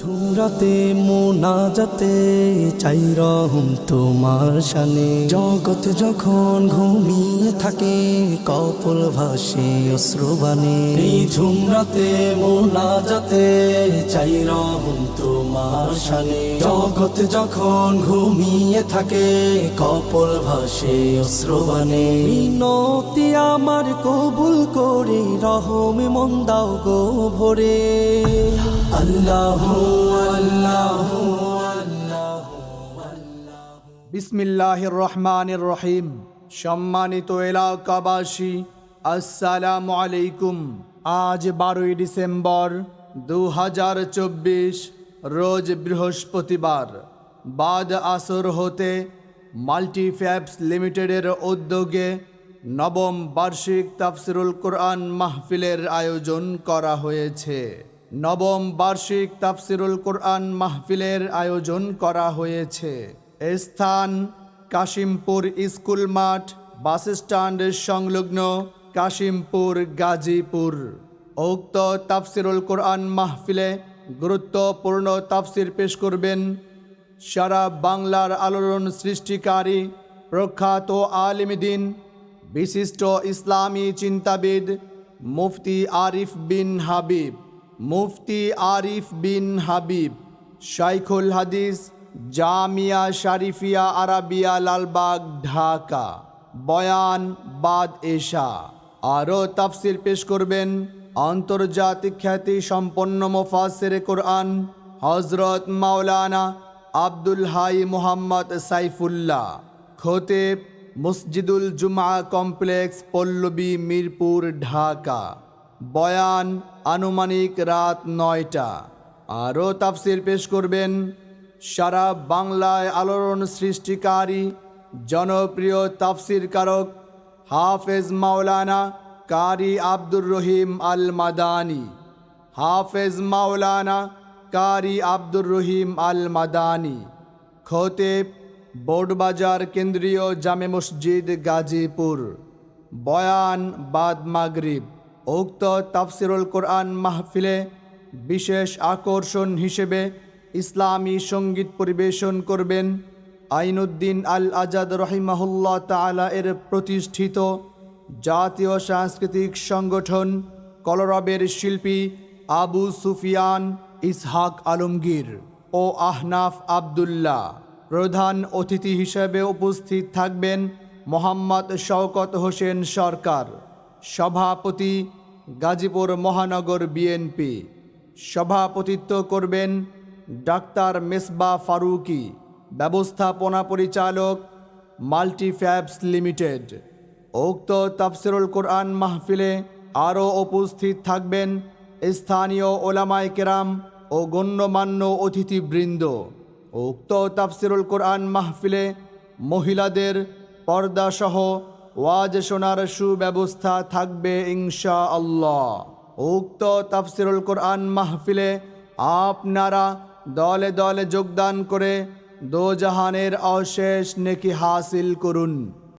ঝুমরাতে মোনাজাতে চাই রহম তোমার সানে জগৎ যখন ঘুমিয়ে থাকে, কপল ভাসে অশ্রুবানে এই ঝুমরাতে মোনাজাতে চাই রহম তোমার শানে। জগৎ যখন ঘুমিয়ে থাকে, কপল ভাসে অশ্রুবানে মিনতি আমার কবুল করে, রহম মন দাও গো ভরে। আল্লাহ বিসমিল্লাহির রহমানির রহিম সম্মানিত এলাকাবাসী, আসসালামু আলাইকুম। আজ বারোই ডিসেম্বর দু হাজার চব্বিশ, রোজ বৃহস্পতিবার। বাদ আসর হতে মাল্টিফ্যাবস লিমিটেডের উদ্যোগে নবম বার্ষিক তাফসিরুল কোরআন মাহফিলের আয়োজন করা হয়েছে। নবম বার্ষিক তাফসিরুল কোরআন মাহফিলের আয়োজন করা হয়েছে। স্থান কাশিমপুর স্কুল মাঠ, বাস স্ট্যান্ডের সংলগ্ন কাশিমপুর গাজীপুর। উক্ত তাফসিরুল কোরআন মাহফিলে গুরুত্বপূর্ণ তাফসির পেশ করবেন সারা বাংলার আলোড়ন সৃষ্টিকারী প্রখ্যাত আলিমদিন বিশিষ্ট ইসলামী চিন্তাবিদ মুফতি আরিফ বিন হাবিব। মুফতি আরিফ বিন হাবিব, শাইখুল হাদিস, জামিয়া শারিফিয়া আরাবিয়া লালবাগ, ঢাকা। বয়ান বাদ এশা। আরও তাফসির পেশ করবেন আন্তর্জাতিক খ্যাতি সম্পন্ন মোফাসের কোরআন হজরত মাওলানা আব্দুল হাই মোহাম্মদ সাইফুল্লাহ, খোতেব মসজিদুল জুমা কমপ্লেক্স, পল্লবী মিরপুর, ঢাকা। বয়ান আনুমানিক রাত নয়টা। আরও তাফসির পেশ করবেন সারা বাংলায় আলোড়ন সৃষ্টিকারী, জনপ্রিয় তাফসির কারক হাফেজ মাওলানা কারি আব্দুর রহিম আল মাদানি হাফেজ মাওলানা কারি আব্দুর রহিম আল মাদানি খোতেব, বোর্ডবাজার কেন্দ্রীয় জামে মসজিদ গাজীপুর। বয়ান বাদ মাগরিব। উক্ত তাফসিরুল কোরআন মাহফিলে বিশেষ আকর্ষণ হিসেবে ইসলামী সংগীত পরিবেশন করবেন আইনুদ্দিন আল আজাদ রহিমাহুল্লাহ তালা এর প্রতিষ্ঠিত জাতীয় সাংস্কৃতিক সংগঠন কলরবের শিল্পী আবু সুফিয়ান ইসহাক আলমগীর ও আহনাফ আবদুল্লাহ। প্রধান অতিথি হিসেবে উপস্থিত থাকবেন মোহাম্মদ শওকত হোসেন সরকার। সভাপতি গাজীপুর মহানগর বিএনপি সভাপতিত্ব করবেন ডাক্তার মেসবা ফারুকি, ব্যবস্থাপনা পরিচালক মাল্টিফ্যাবস লিমিটেড। উক্ত তাফসিরুল কোরআন মাহফিলে আরও উপস্থিত থাকবেন স্থানীয় ওলামায় কেরাম ও গণ্যমান্য অতিথিবৃন্দ। উক্ত তাফসিরুল কোরআন মাহফিলে মহিলাদের পর্দাসহ ওয়াজ শোনার সুব্যবস্থা থাকবে ইনশা আল্লাহ উক্ত তাফসিরুল কোরআন মাহফিলে আপনারা দলে দলে যোগদান করে দোজাহানের অশেষ নেকি হাসিল করুন।